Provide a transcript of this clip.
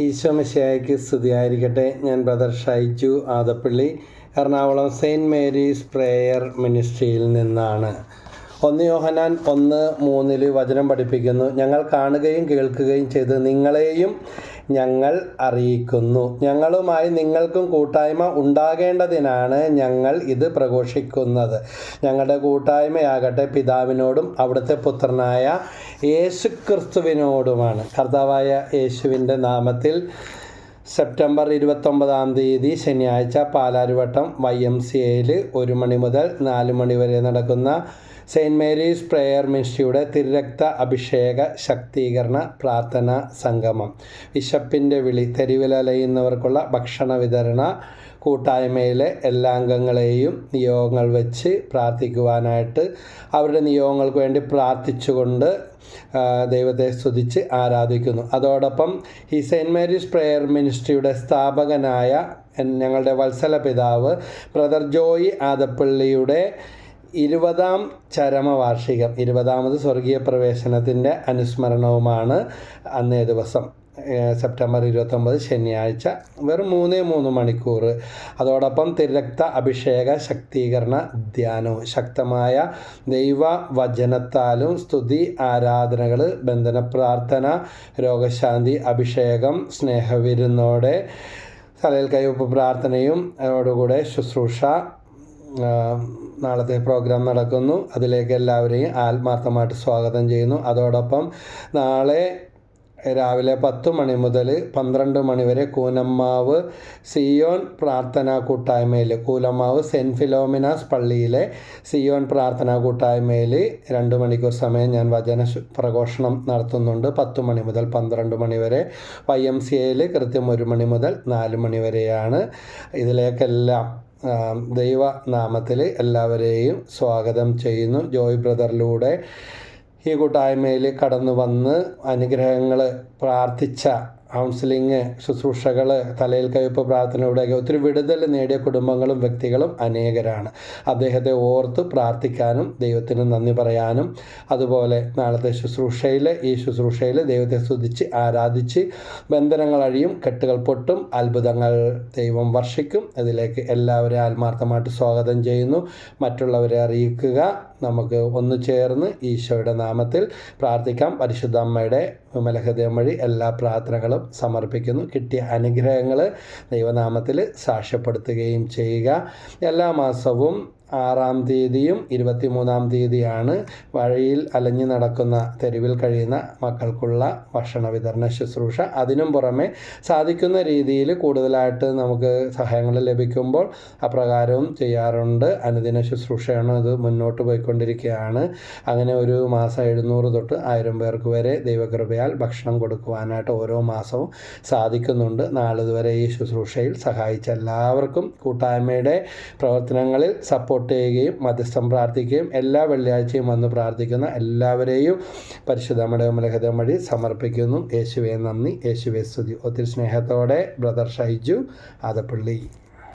ഈശോമിശിയായ്ക്ക് സ്തുതിയായിരിക്കട്ടെ. ഞാൻ brother Shaiju Adappally Ernakulam saint Mary's prayer മിനിസ്ട്രിയിൽ നിന്നാണ്. ഒന്ന് യോഹനാൻ ഒന്ന് മൂന്നിൽ വചനം പഠിപ്പിക്കുന്നു. ഞങ്ങൾ കാണുകയും കേൾക്കുകയും ചെയ്ത്. നിങ്ങളെയും ഞങ്ങൾ അറിയിക്കുന്നു. ഞങ്ങളുമായി നിങ്ങൾക്കും കൂട്ടായ്മ ഉണ്ടാകേണ്ടതിനാണ് ഞങ്ങൾ ഇത് പ്രഘോഷിക്കുന്നത്. ഞങ്ങളുടെ കൂട്ടായ്മയാകട്ടെ പിതാവിനോടും അവിടുത്തെ പുത്രനായ യേശു ക്രിസ്തുവിനോടുമാണ് കർത്താവായ യേശുവിന്റെ നാമത്തിൽ സെപ്റ്റംബർ ഇരുപത്തൊമ്പതാം തീയതി ശനിയാഴ്ച പാലാരിവട്ടം വൈ എം സി എയിൽ ഒരു മണി മുതൽ നാല് മണി വരെ നടക്കുന്ന സെയിന്റ് മേരീസ് പ്രെയർ മിനിസ്ട്രിയുടെ തിരക്ത അഭിഷേക ശക്തീകരണ പ്രാർത്ഥനാ സംഗമം. വിശപ്പിന്റെ വിളി തെരുവിലലയുന്നവർക്കുള്ള ഭക്ഷണ വിതരണ കൂട്ടായ്മയിലെ എല്ലാ അംഗങ്ങളെയും നിയോഗങ്ങൾ വെച്ച് പ്രാർത്ഥിക്കുവാനായിട്ട് അവരുടെ നിയോഗങ്ങൾക്ക് വേണ്ടി പ്രാർത്ഥിച്ചുകൊണ്ട് ദൈവത്തെ സ്തുതിച്ച് ആരാധിക്കുന്നു. അതോടൊപ്പം ഈ സെയിന്റ് മേരീസ് പ്രെയർ മിനിസ്ട്രിയുടെ സ്ഥാപകനായ ഞങ്ങളുടെ വത്സല പിതാവ് ബ്രദർ ജോയി ആദപ്പള്ളിയുടെ ഇരുപതാം ചരമവാർഷികം ഇരുപതാമത് സ്വർഗീയ പ്രവേശനത്തിന്റെ അനുസ്മരണവുമാണ് അന്നേ ദിവസം സെപ്റ്റംബർ ഇരുപത്തൊമ്പത് ശനിയാഴ്ച വെറും മൂന്നേ മൂന്ന് മണിക്കൂർ അതോടൊപ്പം തിരക്ത അഭിഷേക ശക്തീകരണ ധ്യാനവും ശക്തമായ ദൈവ വചനത്താലും സ്തുതി ആരാധനകൾ ബന്ധന പ്രാർത്ഥന രോഗശാന്തി അഭിഷേകം സ്നേഹവിരുന്നോടെ തലയിൽ കൈവപ്പ് പ്രാർത്ഥനയും അതോടുകൂടെ ശുശ്രൂഷ നാളത്തെ പ്രോഗ്രാം നടക്കുന്നു. അതിലേക്ക് എല്ലാവരെയും ആത്മാർത്ഥമായിട്ട് സ്വാഗതം ചെയ്യുന്നു. അതോടൊപ്പം നാളെ രാവിലെ പത്ത് മണി മുതൽ പന്ത്രണ്ട് മണി വരെ കൂനമ്മാവ് സിയോൺ പ്രാർത്ഥനാ കൂട്ടായ്മയിൽ കൂലമ്മാവ് സെന്റ് ഫിലോമിനാസ് പള്ളിയിലെ സിയോൺ പ്രാർത്ഥനാ കൂട്ടായ്മയിൽ രണ്ട് മണിക്കൂർ സമയം ഞാൻ വചന പ്രഘോഷണം നടത്തുന്നുണ്ട്. പത്ത് മണി മുതൽ പന്ത്രണ്ട് മണി വരെ വൈ എം സി എയിൽ കൃത്യം ഒരു മണി മുതൽ നാല് മണി വരെയാണ് ഇതിലേക്കെല്ലാം ദൈവനാമത്തിൽ എല്ലാവരെയും സ്വാഗതം ചെയ്യുന്നു. ജോയ് ബ്രദറിലൂടെ ഈ കൂട്ടായ്മയിൽ കടന്നു വന്ന് അനുഗ്രഹങ്ങൾ പ്രാർത്ഥിച്ച കൗൺസിലിങ് ശുശ്രൂഷകൾ തലയിൽ കയ്പ് പ്രാർത്ഥനയുടെയൊക്കെ ഒത്തിരി വിടുതൽ നേടിയ കുടുംബങ്ങളും വ്യക്തികളും അനേകരാണ്. അദ്ദേഹത്തെ ഓർത്ത് പ്രാർത്ഥിക്കാനും ദൈവത്തിന് നന്ദി പറയാനും അതുപോലെ നാളത്തെ ശുശ്രൂഷയിൽ ഈ ശുശ്രൂഷയിൽ ദൈവത്തെ സ്തുതിച്ച് ആരാധിച്ച് ബന്ധനങ്ങൾ അഴിയും കെട്ടുകൾ പൊട്ടും അത്ഭുതങ്ങൾ ദൈവം വർഷിക്കും. അതിലേക്ക് എല്ലാവരെയും ആത്മാർത്ഥമായിട്ട് സ്വാഗതം ചെയ്യുന്നു. മറ്റുള്ളവരെ അറിയിക്കുക. നമുക്ക് ഒന്ന് ചേർന്ന് ഈശോയുടെ നാമത്തിൽ പ്രാർത്ഥിക്കാം. പരിശുദ്ധ അമ്മയുടെ വിമലഹൃദയം വഴി എല്ലാ പ്രാർത്ഥനകളും സമർപ്പിക്കുന്നു. കിട്ടിയ അനുഗ്രഹങ്ങൾ ദൈവനാമത്തിൽ സാക്ഷ്യപ്പെടുത്തുകയും ചെയ്യുക. എല്ലാ മാസവും ആറാം തീയതിയും ഇരുപത്തിമൂന്നാം തീയതിയാണ് വഴിയിൽ അലഞ്ഞു നടക്കുന്ന തെരുവിൽ കഴിയുന്ന മക്കൾക്കുള്ള ഭക്ഷണ വിതരണ ശുശ്രൂഷ. അതിനും പുറമെ സാധിക്കുന്ന രീതിയിൽ കൂടുതലായിട്ട് നമുക്ക് സഹായങ്ങൾ ലഭിക്കുമ്പോൾ അപ്രകാരവും ചെയ്യാറുണ്ട്. അനുദിന ശുശ്രൂഷയാണ് ഇത് മുന്നോട്ട് പോയിക്കൊണ്ടിരിക്കുകയാണ്. അങ്ങനെ ഒരു മാസം എഴുന്നൂറ് തൊട്ട് ആയിരം പേർക്ക് വരെ ദൈവകൃപയാൽ ഭക്ഷണം കൊടുക്കുവാനായിട്ട് ഓരോ മാസവും സാധിക്കുന്നുണ്ട്. നാളിതുവരെ ഈ ശുശ്രൂഷയിൽ സഹായിച്ച എല്ലാവർക്കും കൂട്ടായ്മയുടെ പ്രവർത്തനങ്ങളിൽ സപ്പോർട്ട് സപ്പോർട്ട് ചെയ്യുകയും മധ്യസ്ഥം പ്രാർത്ഥിക്കുകയും എല്ലാ വെള്ളിയാഴ്ചയും വന്ന് പ്രാർത്ഥിക്കുന്ന എല്ലാവരെയും പരിശുദ്ധ മടകമലഹൃദയം വഴി സമർപ്പിക്കുന്നു. യേശുവെ നന്ദി. യേശുവെ സ്തുതി. ഒത്തിരി സ്നേഹത്തോടെ ബ്രദർ ഷൈജു ആദപ്പള്ളി.